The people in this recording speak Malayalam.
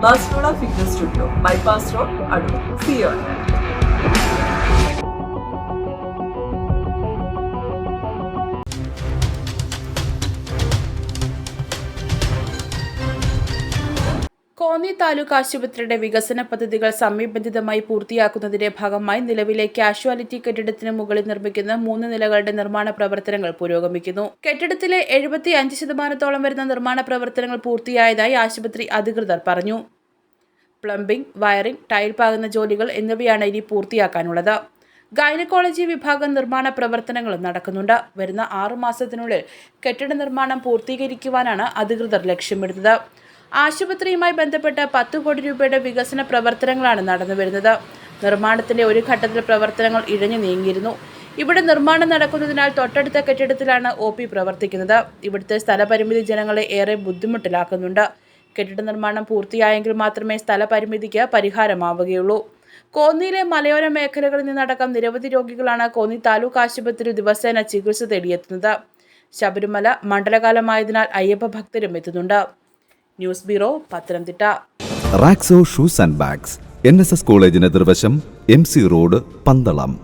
Basrora Fitness Studio, Bypass Road, Adu. See you on there. Konni taluk ആശുപത്രിയുടെ വികസന പദ്ധതികൾ സമയബന്ധിതമായി പൂർത്തിയാക്കുന്നതിന്റെ ഭാഗമായി നിലവിലെ കാഷ്വാലിറ്റി കെട്ടിടത്തിന് മുകളിൽ നിർമ്മിക്കുന്ന മൂന്ന് നിലകളുടെ നിർമ്മാണ പ്രവർത്തനങ്ങൾ പുരോഗമിക്കുന്നു. കെട്ടിടത്തിലെ എഴുപത്തി അഞ്ച് ശതമാനത്തോളം വരുന്ന നിർമ്മാണ പ്രവർത്തനങ്ങൾ പൂർത്തിയായതായി ആശുപത്രി അധികൃതർ പറഞ്ഞു. പ്ലംബിംഗ് വയറിംഗ് ടൈൽ പാകുന്ന ജോലികൾ എന്നിവയാണ് ഇനി പൂർത്തിയാക്കാനുള്ളത്. ഗൈനക്കോളജി വിഭാഗം നിർമ്മാണ പ്രവർത്തനങ്ങളും നടക്കുന്നുണ്ട്. വരുന്ന ആറു മാസത്തിനുള്ളിൽ കെട്ടിട നിർമ്മാണം പൂർത്തീകരിക്കുവാനാണ് അധികൃതർ ലക്ഷ്യമിടുന്നത്. ആശുപത്രിയുമായി ബന്ധപ്പെട്ട് പത്ത് കോടി രൂപയുടെ വികസന പ്രവർത്തനങ്ങളാണ് നടന്നു വരുന്നത് നിർമ്മാണത്തിന്റെ ഒരു ഘട്ടത്തിൽ പ്രവർത്തനങ്ങൾ ഇഴഞ്ഞു നീങ്ങിയിരുന്നു. ഇവിടെ നിർമ്മാണം നടക്കുന്നതിനാൽ തൊട്ടടുത്ത കെട്ടിടത്തിലാണ് ഒ പി പ്രവർത്തിക്കുന്നത്. ഇവിടുത്തെ സ്ഥലപരിമിതി ജനങ്ങളെ ഏറെ ബുദ്ധിമുട്ടിലാക്കുന്നുണ്ട്. കെട്ടിട നിർമ്മാണം പൂർത്തിയായെങ്കിൽ മാത്രമേ സ്ഥലപരിമിതിക്ക് പരിഹാരമാവുകയുള്ളൂ. കോന്നിയിലെ മലയോര മേഖലകളിൽ നിന്നടക്കം നിരവധി രോഗികളാണ് കോന്നി താലൂക്ക് ആശുപത്രി ദിവസേന ചികിത്സ തേടിയെത്തുന്നത്. ശബരിമല മണ്ഡലകാലമായതിനാൽ അയ്യപ്പ ഭക്തരും എത്തുന്നുണ്ട്. News bureau Pathanamthitta. Raxo shoes and bags N S S കോളേജിന് എതിർവശം എം സി റോഡ് പന്തളം.